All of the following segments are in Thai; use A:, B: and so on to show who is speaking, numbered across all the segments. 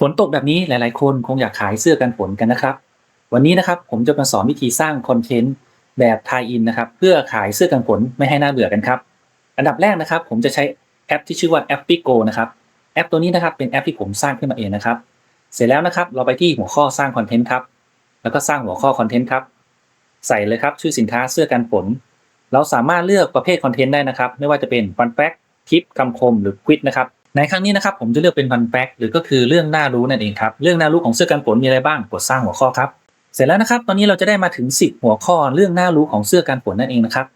A: ฝนตกแบบนี้หลาย ๆ คนคงอยากขายเสื้อกันฝนกันนะครับ วันนี้นะครับผมจะมาสอนวิธีสร้างคอนเทนต์แบบทายอินนะครับ เพื่อขายเสื้อกันฝนไม่ให้น่าเบื่อกันครับ อันดับแรกนะครับ ผมจะใช้แอปที่ชื่อว่าแอป p i c o นะครับ แอปตัวนี้นะครับเป็นแอปที่ผมสร้างขึ้นมาเองนะครับ เสร็จแล้วนะครับ เราไปที่หัวข้อสร้างคอนเทนต์ครับ แล้วก็สร้างหัวข้อคอนเทนต์ครับ ใส่เลยครับชื่อสินค้าเสื้อกันฝน เราสามารถเลือกประเภทคอนเทนต์ได้นะครับ ไม่ว่าจะเป็นฟันแฟกทิปคำคมหรือควิดนะครับ ในครั้งนี้นะครับผมจะเลือกเป็นฟันแฟกหรือก็คือเรื่องน่ารู้นั่นเองครับเรื่องน่ารู้ของเสื้อกันฝนมีอะไรบ้างกดสร้างหัวข้อครับเสร็จแล้วนะครับ ตอนนี้เราจะได้มาถึง 10 หัวข้อเรื่องน่ารู้ของเสื้อกันฝนนั่นเองนะครับ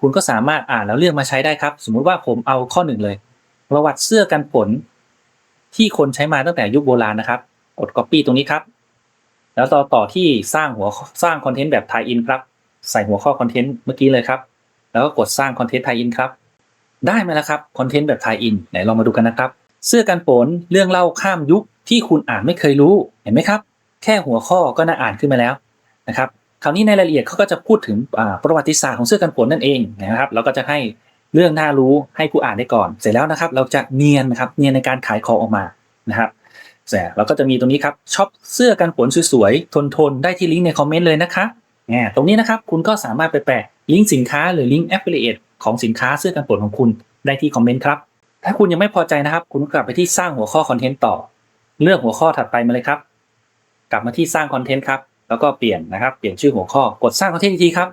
A: คุณก็สามารถอ่านแล้วเลือกมาใช้ได้ครับ สมมุติว่าผมเอาข้อหนึ่งเลย ประวัติเสื้อกันฝนที่คนใช้มาตั้งแต่ยุคโบราณนะครับกด copy ตรงนี้ครับ แล้วต่อต่อที่สร้างหัวสร้างคอนเทนต์แบบ tie in ครับ ใส่หัวข้อคอนเทนต์เมื่อกี้เลยครับ แล้วก็กดสร้างคอนเทนต์ tie in ครับ ได้มาแล้วครับคอนเทนต์แบบ tie in ไหนลองมาดูกันนะครับ เสื้อกันฝนเรื่องเล่าข้ามยุคที่คุณอ่านไม่เคยรู้เห็นไหมครับ แค่หัวข้อก็น่าอ่านขึ้นมาแล้วนะครับคราวนี้ในรายละเอียดเขาก็จะพูดถึงประวัติศาสตร์ของเสื้อกันฝนนั่นเองนะครับเราก็จะให้เรื่องน่ารู้ให้ผู้อ่านได้ก่อน เสร็จแล้วนะครับเราจะเนียนนะครับเนียนในการขายของออกมานะครับเสร็จเราก็จะมีตรงนี้ครับช็อปเสื้อกันฝนสวยๆทนๆได้ที่ลิงก์ในคอมเมนต์เลยนะคะแหมตรงนี้นะครับคุณก็สามารถไปแปะลิงก์สินค้าหรือลิงก์ affiliate ของสินค้าเสื้อกันฝนของคุณได้ที่คอมเมนต์ครับ ถ้าคุณยังไม่พอใจนะครับ คุณกลับไปที่สร้างหัวข้อคอนเทนต์ต่อ เลือกหัวข้อถัดไปมาเลยครับ กลับมาที่สร้างคอนเทนต์ครับแล้วก็เปลี่ยนนะครับ เปลี่ยนชื่อหัวข้อกดสร้างคอนเทนต์อีกทีครับ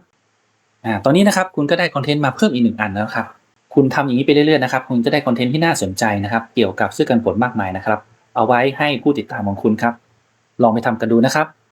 A: อ่าตอนนี้นะครับคุณก็ได้คอนเทนต์มาเพิ่มอีกหนึ่งอันแล้วครับ คุณทำอย่างนี้ไปเรื่อยๆนะครับคุณจะได้คอนเทนต์ที่น่าสนใจนะครับ เกี่ยวกับเสื้อกันฝนมากมายนะครับ เอาไว้ให้ผู้ติดตามของคุณครับ ลองไปทำกันดูนะครับ